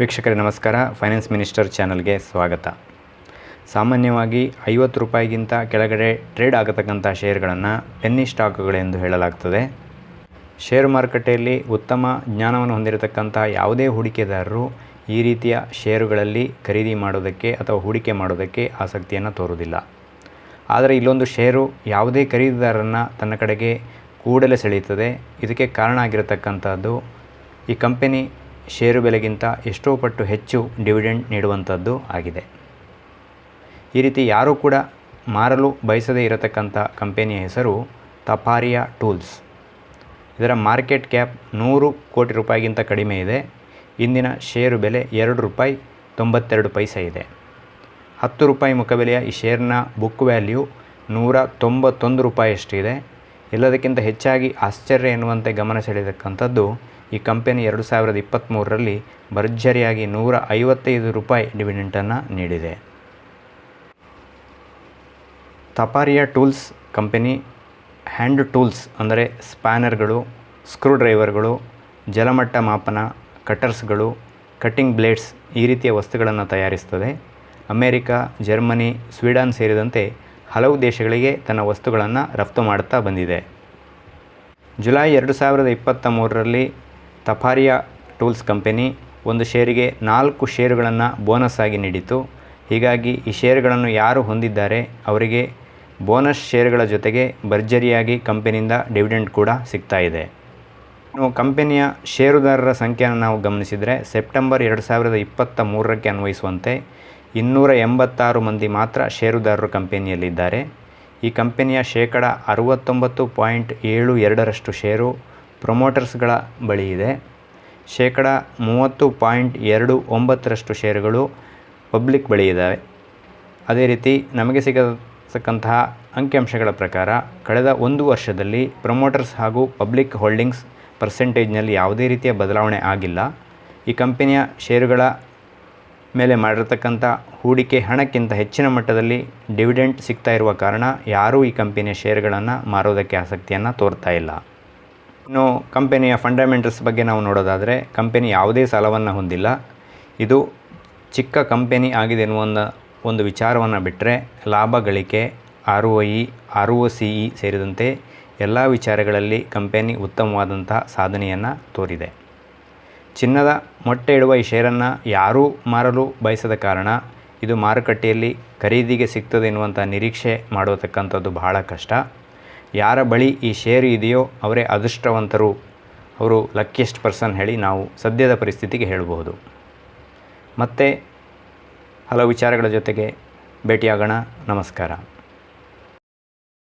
ವೀಕ್ಷಕರೇ, ನಮಸ್ಕಾರ. Finance minister ಚಾನಲ್ಗೆ ಸ್ವಾಗತ. ಸಾಮಾನ್ಯವಾಗಿ ಐವತ್ತು ರೂಪಾಯಿಗಿಂತ ಕೆಳಗಡೆ ಟ್ರೇಡ್ ಆಗತಕ್ಕಂಥ ಶೇರ್ಗಳನ್ನು ಪೆನ್ನಿ ಸ್ಟಾಕ್ಗಳೆಂದು ಹೇಳಲಾಗ್ತದೆ. ಷೇರು ಮಾರುಕಟ್ಟೆಯಲ್ಲಿ ಉತ್ತಮ ಜ್ಞಾನವನ್ನು ಹೊಂದಿರತಕ್ಕಂಥ ಯಾವುದೇ ಹೂಡಿಕೆದಾರರು ಈ ರೀತಿಯ ಷೇರುಗಳಲ್ಲಿ ಖರೀದಿ ಮಾಡೋದಕ್ಕೆ ಅಥವಾ ಹೂಡಿಕೆ ಮಾಡೋದಕ್ಕೆ ಆಸಕ್ತಿಯನ್ನು ತೋರುವುದಿಲ್ಲ. ಆದರೆ ಇಲ್ಲೊಂದು ಷೇರು ಯಾವುದೇ ಖರೀದಿದಾರರನ್ನು ತನ್ನ ಕಡೆಗೆ ಕೂಡಲೇ ಸೆಳೆಯುತ್ತದೆ. ಇದಕ್ಕೆ ಕಾರಣ ಆಗಿರತಕ್ಕಂಥದ್ದು ಈ ಕಂಪೆನಿ ಷೇರು ಬೆಲೆಗಿಂತ ಎಷ್ಟೋ ಪಟ್ಟು ಹೆಚ್ಚು ಡಿವಿಡೆಂಡ್ ನೀಡುವಂಥದ್ದು ಆಗಿದೆ. ಈ ರೀತಿ ಯಾರೂ ಕೂಡ ಮಾರಲು ಬಯಸದೇ ಇರತಕ್ಕಂಥ ಕಂಪೆನಿಯ ಹೆಸರು ತಪಾರಿಯಾ ಟೂಲ್ಸ್. ಇದರ ಮಾರ್ಕೆಟ್ ಕ್ಯಾಪ್ ನೂರು ಕೋಟಿ ರೂಪಾಯಿಗಿಂತ ಕಡಿಮೆ ಇದೆ. ಇಂದಿನ ಷೇರು ಬೆಲೆ ಎರಡು ರೂಪಾಯಿ ತೊಂಬತ್ತೆರಡು ಪೈಸೆ ಇದೆ. ಹತ್ತು ರೂಪಾಯಿ ಮುಖಬೆಲೆಯ ಈ ಶೇರ್ನ ಬುಕ್ ವ್ಯಾಲ್ಯೂ ನೂರ ತೊಂಬತ್ತೊಂದು ರೂಪಾಯಿಯಷ್ಟಿದೆ. ಎಲ್ಲದಕ್ಕಿಂತ ಹೆಚ್ಚಾಗಿ ಆಶ್ಚರ್ಯ ಎನ್ನುವಂತೆ ಗಮನ ಸೆಳೆಯತಕ್ಕಂಥದ್ದು ಈ ಕಂಪನಿ ಎರಡು ಸಾವಿರದ ಇಪ್ಪತ್ತ್ಮೂರರಲ್ಲಿ ಭರ್ಜರಿಯಾಗಿ ನೂರ ಐವತ್ತೈದು ರೂಪಾಯಿ ಡಿವಿಡೆಂಟನ್ನು ನೀಡಿದೆ. Taparia tools company, hand tools ಅಂದರೆ ಸ್ಪ್ಯಾನರ್ಗಳು, ಸ್ಕ್ರೂಡ್ರೈವರ್ಗಳು, ಜಲಮಟ್ಟ ಮಾಪನ, ಕಟರ್ಸ್ಗಳು ಕಟ್ಟಿಂಗ್ ಬ್ಲೇಡ್ಸ್ ಈ ರೀತಿಯ ವಸ್ತುಗಳನ್ನು ತಯಾರಿಸ್ತದೆ. ಅಮೇರಿಕಾ, ಜರ್ಮನಿ, ಸ್ವೀಡನ್ ಸೇರಿದಂತೆ ಹಲವು ದೇಶಗಳಿಗೆ ತನ್ನ ವಸ್ತುಗಳನ್ನು ರಫ್ತು ಮಾಡುತ್ತಾ ಬಂದಿದೆ. ಜುಲೈ ಎರಡು ಸಾವಿರದ ಇಪ್ಪತ್ತ ಮೂರರಲ್ಲಿ ತಫಾರಿಯಾ ಟೂಲ್ಸ್ ಕಂಪೆನಿ ಒಂದು ಷೇರಿಗೆ ನಾಲ್ಕು ಷೇರುಗಳನ್ನು ಬೋನಸ್ ಆಗಿ ನೀಡಿತು ಹೀಗಾಗಿ ಈ ಷೇರುಗಳನ್ನು ಯಾರು ಹೊಂದಿದ್ದಾರೆ ಅವರಿಗೆ ಬೋನಸ್ ಷೇರುಗಳ ಜೊತೆಗೆ ಭರ್ಜರಿಯಾಗಿ ಕಂಪೆನಿಯಿಂದ ಡಿವಿಡೆಂಡ್ ಕೂಡ ಸಿಗ್ತಾ ಇದೆ. ಕಂಪನಿಯ ಷೇರುದಾರರ ಸಂಖ್ಯೆಯನ್ನು ನಾವು ಗಮನಿಸಿದರೆ ಸೆಪ್ಟೆಂಬರ್ ಎರಡು ಸಾವಿರದ ಇಪ್ಪತ್ತ ಮೂರಕ್ಕೆ ಅನ್ವಯಿಸುವಂತೆ ಇನ್ನೂರ ಎಂಬತ್ತಾರು ಮಂದಿ ಮಾತ್ರ ಷೇರುದಾರರು ಕಂಪೆನಿಯಲ್ಲಿದ್ದಾರೆ. ಈ ಕಂಪೆನಿಯ ಶೇಕಡ ಅರುವತ್ತೊಂಬತ್ತು ಪಾಯಿಂಟ್ ಏಳು ಎರಡರಷ್ಟು ಷೇರು ಪ್ರೊಮೋಟರ್ಸ್ಗಳ ಬಳಿ ಇದೆ. ಶೇಕಡ ಮೂವತ್ತು ಪಾಯಿಂಟ್ ಎರಡು ಒಂಬತ್ತರಷ್ಟು ಷೇರುಗಳು ಪಬ್ಲಿಕ್ ಬಳಿ ಇದ್ದಾವೆ. ಅದೇ ರೀತಿ ನಮಗೆ ಸಿಗತಕ್ಕಂತಹ ಅಂಕಿಅಂಶಗಳ ಪ್ರಕಾರ ಕಳೆದ ಒಂದು ವರ್ಷದಲ್ಲಿ ಪ್ರಮೋಟರ್ಸ್ ಹಾಗೂ ಪಬ್ಲಿಕ್ ಹೋಲ್ಡಿಂಗ್ಸ್ ಪರ್ಸೆಂಟೇಜ್ನಲ್ಲಿ ಯಾವುದೇ ರೀತಿಯ ಬದಲಾವಣೆ ಆಗಿಲ್ಲ. ಈ ಕಂಪನಿಯ ಷೇರುಗಳ ಮೇಲೆ ಮಾಡಿರತಕ್ಕಂಥ ಹೂಡಿಕೆ ಹಣಕ್ಕಿಂತ ಹೆಚ್ಚಿನ ಮಟ್ಟದಲ್ಲಿ ಡಿವಿಡೆಂಟ್ ಸಿಗ್ತಾ ಇರುವ ಕಾರಣ ಯಾರೂ ಈ ಕಂಪನಿಯ ಷೇರುಗಳನ್ನು ಮಾರೋದಕ್ಕೆ ಆಸಕ್ತಿಯನ್ನು ತೋರ್ತಾ ಇಲ್ಲ. ಇನ್ನು ಕಂಪೆನಿಯ ಫಂಡಮೆಂಟಲ್ಸ್ ಬಗ್ಗೆ ನಾವು ನೋಡೋದಾದರೆ, ಕಂಪೆನಿ ಯಾವುದೇ ಸಾಲವನ್ನು ಹೊಂದಿಲ್ಲ. ಇದು ಚಿಕ್ಕ ಕಂಪೆನಿ ಆಗಿದೆ ಎನ್ನುವ ಒಂದು ವಿಚಾರವನ್ನು ಬಿಟ್ಟರೆ ಲಾಭ, ಗಳಿಕೆ, R O E, R O C E ಸೇರಿದಂತೆ ಎಲ್ಲ ವಿಚಾರಗಳಲ್ಲಿ ಕಂಪೆನಿ ಉತ್ತಮವಾದಂತಹ ಸಾಧನೆಯನ್ನು ತೋರಿದೆ. ಚಿನ್ನದ ಮೊಟ್ಟೆ ಇಡುವ ಈ ಷೇರನ್ನು ಯಾರೂ ಮಾರಲು ಬಯಸದ ಕಾರಣ, ಇದು ಮಾರುಕಟ್ಟೆಯಲ್ಲಿ ಖರೀದಿಗೆ ಸಿಗ್ತದೆ ಎನ್ನುವಂಥ ನಿರೀಕ್ಷೆ ಮಾಡತಕ್ಕಂಥದ್ದು ಬಹಳ ಕಷ್ಟ. ಯಾರ ಬಳಿ ಈ ಶೇರ್ ಇದೆಯೋ ಅವರೇ ಅದೃಷ್ಟವಂತರು. ಅವರು ಲಕ್ಕಿಯೆಸ್ಟ್ ಪರ್ಸನ್ ಹೇಳಿ ನಾವು ಸದ್ಯದ ಪರಿಸ್ಥಿತಿಗೆ ಹೇಳಬಹುದು. ಮತ್ತು ಹಲವು ವಿಚಾರಗಳ ಜೊತೆಗೆ ಭೇಟಿಯಾಗೋಣ. ನಮಸ್ಕಾರ.